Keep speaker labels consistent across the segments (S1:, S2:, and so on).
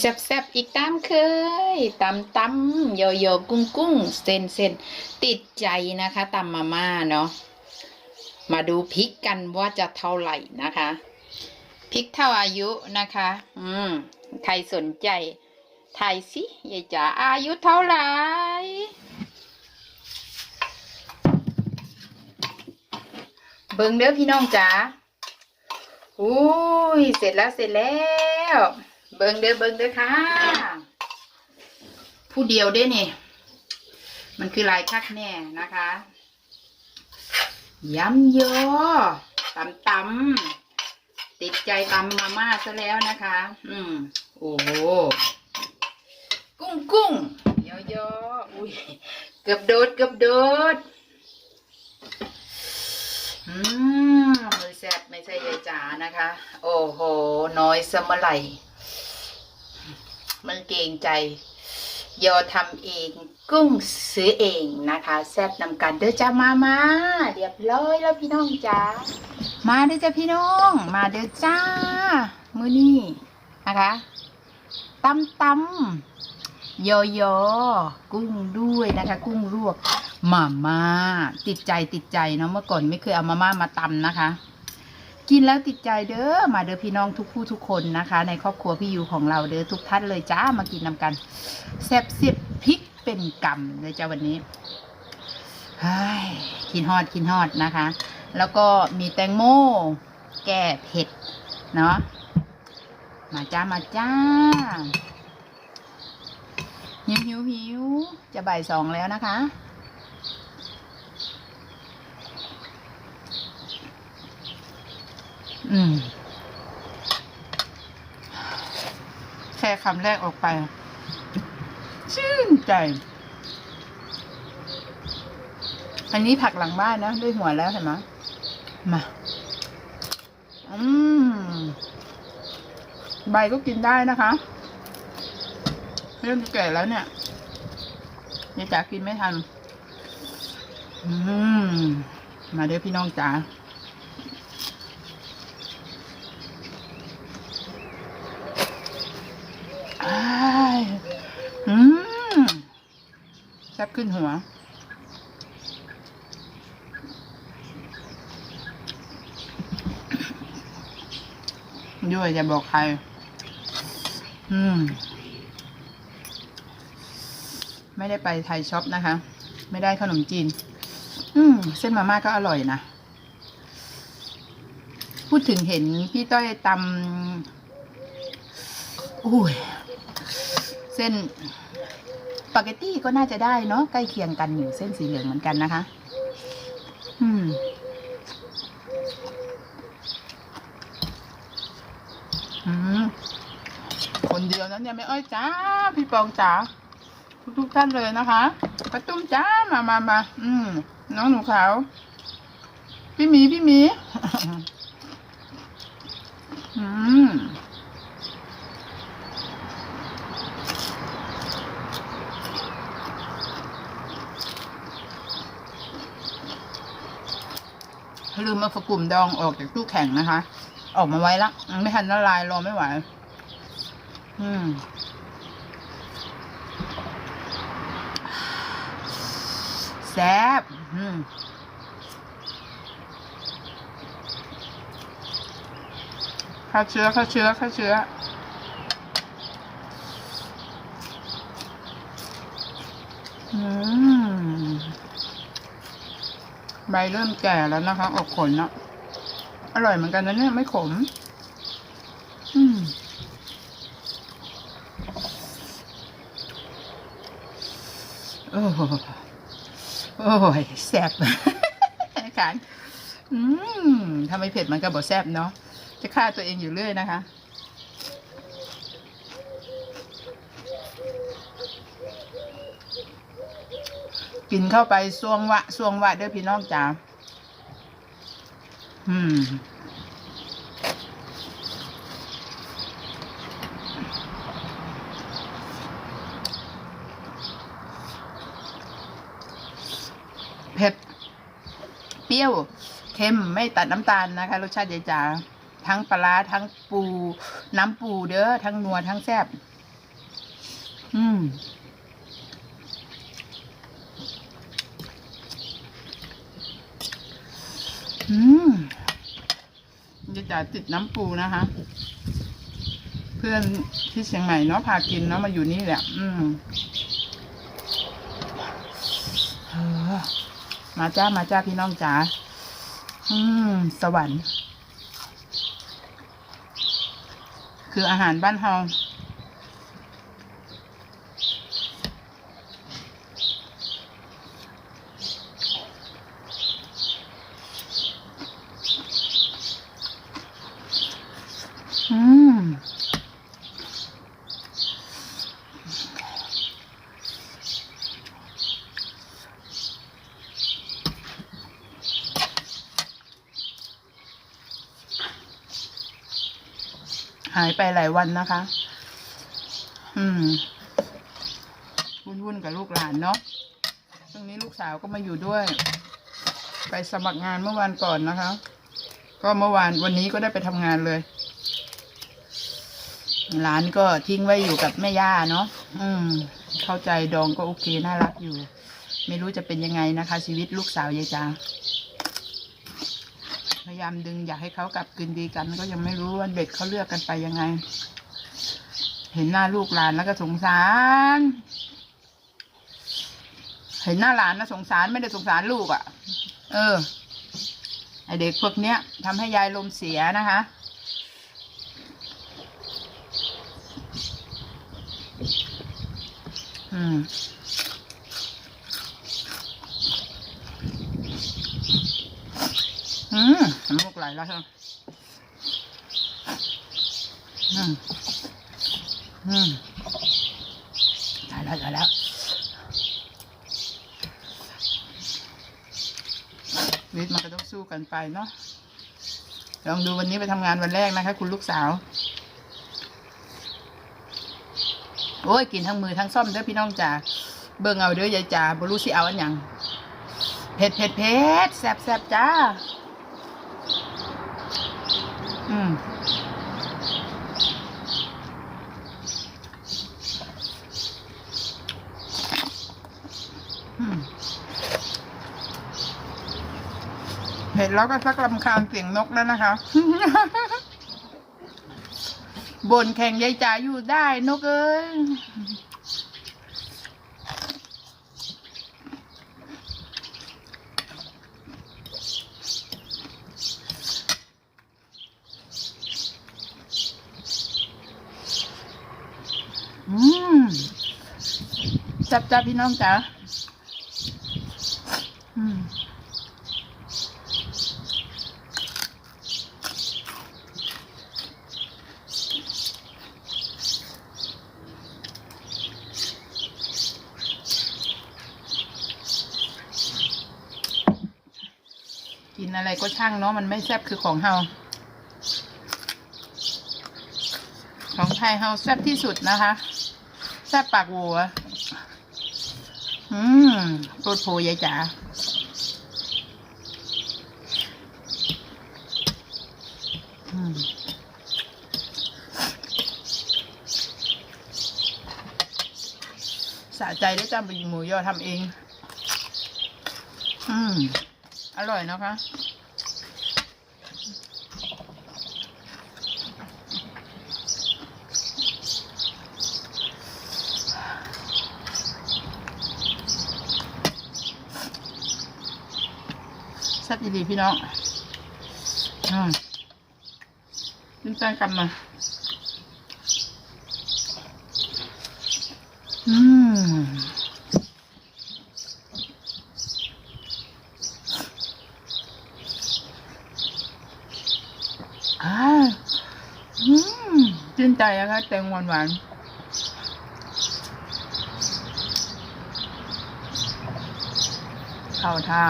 S1: แซ่บๆอีกตามเคยตำตำโยโย่กุ้งกุ้งเส้นเส้นติดใจนะคะตำมาม่าเนาะมาดูพริกกันว่าจะเท่าไหร่นะคะพริกเท่าอายุนะคะ อืมใครสนใจทายสิยายจ๋าอายุเท่าไหร่เบิ่งเด้อพี่น้องจ๋าอุ้ยเสร็จแล้วเสร็จแล้ว เบิ่งเด้อเบิ่งเด้อค่ะ ผู้เดียวเด้นี่มันคือลายคักแน่นะคะยำยอตำตำติดใจตำมาม่าซะแล้วนะคะ อืมโอ้โหกุ้งกุ้งยอยออุ้ยเกือบโดดเกือบโดดอืมมือแซ่บไม่ใช่ยายจ๋านะคะ โอ้โห น้อยสมไหล มันเกรงใจยอทำเองกุ้งซื้อเองนะคะ แซ่บนำกันเด้อจ้ามามาเรียบร้อยแล้วพี่น้องจ๋ามาเด้อจ้าพี่น้อง มาเด้อจ้า มือนี่นะคะตำตำยอยอกุ้งด้วยนะคะ กุ้งลวกมาม่าติดใจติดใจเนาะเมื่อก่อนไม่เคยเอามาม่ามาตำนะคะ กินแล้วติดใจเด้อมาเด้อพี่น้องทุกผู้ทุกคนนะคะ ในครอบครัวพี่ยูของเราเด้อทุกท่านเลยจ้ามากินนำกันแซ่บเสียบพริกเป็นกำเลยจ้าวันนี้เฮ้ยกินฮอดกินฮอดนะคะ แล้วก็มีแตงโมแก้เผ็ดเนาะมาจ้ามาจ้าหิวหิวหิวจะบ่ายสองแล้วนะคะ อืมแค่คำแรกออกไป ชื่นใจ อันนี้ผักหลังบ้านนะ ด้วยหัวแล้วเห็นไหมมา อืม ใบก็กินได้นะคะ เริ่มแก่แล้วเนี่ยยายจ๋ากินไม่ทัน อืม มาเด้อพี่น้องจ๋า อ้ายอืมแซ่บขึ้นหัว ด้วยจะบอกใคร อืม ไม่ได้ไปไทยช็อปนะคะ ไม่ได้ขนมจีน อืม เส้นมาม่าก็อร่อยนะ พูดถึงเห็นพี่ต้อยตำอุ้ย เส้น ปาเกตตี้ก็น่าจะได้เนาะใกล้เคียงกันอยู่เส้นสีเหลืองเหมือนกันนะคะ อืม อืม คนเดียวนั้นเนี่ยไม่อ้อยจ้า พี่ปองจ๋าทุกทุกๆท่านเลยนะคะป้าตุ้มจ้ามามามาอืม น้องหนูขาว พี่หมีพี่หมีอืม ลืมเอาฝักลุ่มดองออกจากตู้แข็งนะคะ ออกมาไว้ละไม่ทันละลายรอไม่ไหว อืมแซ่บอืมข้าเชื้อข้าเชื้อข้าเชื้อ ใบเริ่มแก่แล้วนะคะ ออกขนนะอร่อยเหมือนกันนะเนี่ยไม่ขม อืมโอ้โหโอ้ยแซ่บขานอืมถ้าไม่เผ็ดมันก็บอกแซ่บเนาะจะฆ่าตัวเองอยู่เรื่อยนะคะ กินเข้าไปสวงวะสวงวะเด้อพี่น้องจ๋าอืมเผ็ด เปรี้ยวเค็มไม่ตัดน้ำตาลนะคะ รสชาติยายจ๋าทั้งปลาทั้งปู น้ำปูเด้อทั้งนัวทั้งแซ่บอืม อืมจะจ่าติดน้ำปูนะคะ เพื่อนที่เชียงใหม่เนาะพากินเนาะมาอยู่นี่แหละ อืมออมาจ้ามาจ้าพี่น้องจ๋าอืม สวรรค์ คืออาหารบ้านเฮาายไปหลายวันนะคะ อืม วุ่นๆกับลูกหลานเนาะตรงนี้ลูกสาวก็มาอยู่ด้วย ไปสมัครงานเมื่อวานก่อนนะคะ ก็เมื่อวานวันนี้ก็ได้ไปทำงานเลยหลานก็ทิ้งไว้อยู่กับแม่ย่าเนาะอืม เข้าใจดองก็โอเคน่ารักอยู่ ไม่รู้จะเป็นยังไงนะคะ ชีวิตลูกสาวยายจา ยายามดึงอยากให้เขากลับคืนดีกัน ก็ยังไม่รู้ว่าเด็กเขาเลือกกันไปยังไง เห็นหน้าลูกหลานแล้วก็สงสาร เห็นหน้าหลานนะสงสารไม่ได้สงสารลูกอะ่ะ เออ ไอเด็กพวกเนี้ยทำให้ยายลมเสียนะคะอืม อืมน้ำมูกไหลแล้วใช่ไหมอืมอืมได้แล้วได้แล้วชีวิตมันก็ต้องสู้กันไปเนาะลองดูวันนี้ไปทำงานวันแรกนะคะ คุณลูกสาว โอ้ย กินทั้งมือทั้งซ่อมเด้อพี่น้องจ๋าเบิ่งเอาเด้อยายจ๋าบ่รู้สิเอาอันยังเผ็ดเผ็ดเผ็ดแซ่บแซ่บจ้า อืมเห็นแล้วก็สักลำคาญเสียงนกแล้วนะคะบนแข่งยายจ๋าอยู่ได้นกเอ้ย จับจับพี่น้องจ๋าอืมกินอะไรก็ช่างเนาะมันไม่แซ่บคือของเฮา ของไทยเฮาแซ่บที่สุดนะคะ แซ่บปากวัว อืมโปรดโพยายจ๋าอืมสะใจได้จำเป็นหมูยอทำเอง อืม อร่อยนะคะ ซ่บดีๆพี่น้องอืมขึ้นแป้กันมา อืมอ่าอืมชื่นใจอะคะแตงหวานหวานๆเข้าท่า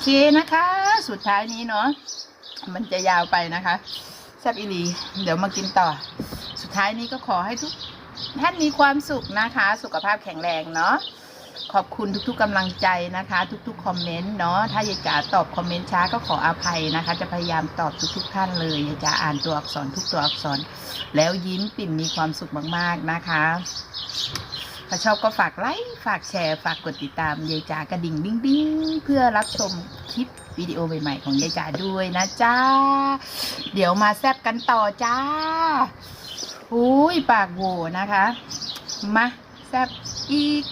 S1: เคนะคะ สุดท้ายนี้เนาะมันจะยาวไปนะคะแซบอีลีเดี๋ยวมากินต่อ สุดท้ายนี้ก็ขอให้ทุกท่านมีความสุขนะคะ สุขภาพแข็งแรงเนาะขอบคุณทุกๆกำลังใจนะคะ ทุกๆคอมเมนต์เนาะถ้ายายจ๋าตอบคอมเมนต์ช้าก็ขออภัยนะคะ จะพยายามตอบทุกๆท่านเลยยายจ๋าอ่านตัวอักษรทุกตัวอักษร แล้วยิ้มปิ่มมีความสุขมากๆนะคะ ถ้าชอบก็ฝากไลค์ ฝากแชร์ ฝากกดติดตามยายจ๋ากระดิ่งดิ้งดิ้งเพื่อรับชมคลิปวิดีโอใหม่ๆของยายจ๋าด้วยนะจ้า เดี๋ยวมาแซบกันต่อจ้าอุ้ยปากโวนะคะ มาแซบอีก